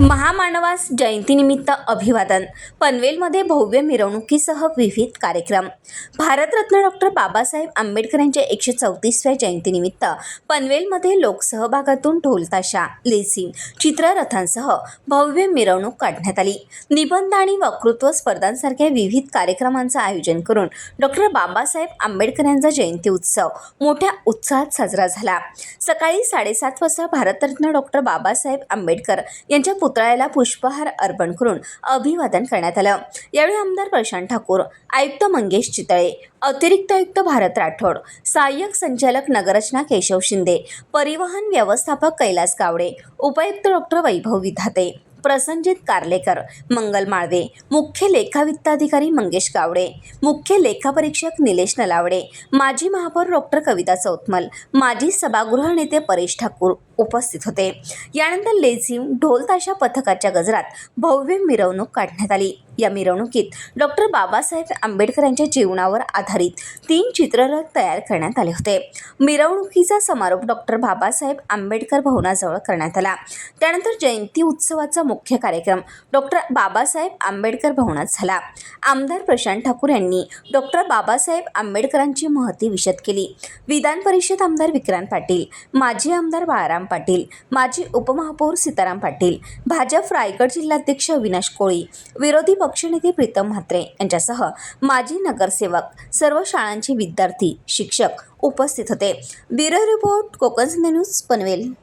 महामानवास जयंतीनिमित्त अभिवादन. पनवेलमध्ये भव्य मिरवणुकीसह विविध कार्यक्रम. भारतरत्न डॉक्टर बाबासाहेब आंबेडकर यांच्या एकशे चौतीसव्या जयंतीनिमित्त पनवेलमध्ये लोकसहभागातून ढोलताशा लेझिम चित्ररथांसह भव्य मिरवणूक काढण्यात आली. निबंध आणि वक्तृत्व स्पर्धांसारख्या विविध कार्यक्रमांचं आयोजन करून डॉक्टर बाबासाहेब आंबेडकर यांचा जयंती उत्सव मोठ्या उत्साहात साजरा झाला. सकाळी साडेसात वाजता भारतरत्न डॉक्टर बाबासाहेब आंबेडकर यांच्या पुतळ्याला पुष्पहार अर्पण करून अभिवादन करण्यात आलं. यावेळी आमदार प्रशांत ठाकूर आयुक्त मंगेश चितळे अतिरिक्त आयुक्त भारत राठोड सहाय्यक संचालक नगररचना केशव शिंदे परिवहन व्यवस्थापक कैलास गावडे उपायुक्त डॉक्टर वैभव विधाते प्रसंजित कार्लेकर मंगल माळवे मुख्य लेखावित्ताधिकारी मंगेश गावडे मुख्य लेखापरीक्षक निलेश नलावडे माजी महापौर डॉक्टर कविता चौतमल माजी सभागृह नेते परेश ठाकूर उपस्थित होते. यानंतर लेझिम ढोल ताशा पथकाच्या गजरात भव्य मिरवणूक काढण्यात आली. या मिरवणुकीत डॉक्टर बाबासाहेब आंबेडकर यांच्या जीवनावर आधारित तीन चित्ररथ तयार करण्यात आले होते. मिरवणुकीचा समारोप डॉक्टर बाबासाहेब आंबेडकर भवनाजवळ करण्यात आला. त्यानंतर जयंती उत्सवाचा मुख्य कार्यक्रम डॉक्टर बाबासाहेब आंबेडकर भवनात झाला. आमदार प्रशांत ठाकूर यांनी डॉक्टर बाबासाहेब आंबेडकरांची महती विशद केली. विधान परिषद आमदार विक्रांत पाटील माजी आमदार बाळाराम पाटील माजी उपमहापौर सीताराम पाटील भाजप रायगड जिल्हाध्यक्ष अविनाश कोळी विरोधी पक्षनेते प्रीतम म्हात्रे यांच्यासह माजी नगरसेवक सर्व शाळांचे विद्यार्थी शिक्षक उपस्थित होते. Bureau report Konkan news Panvel.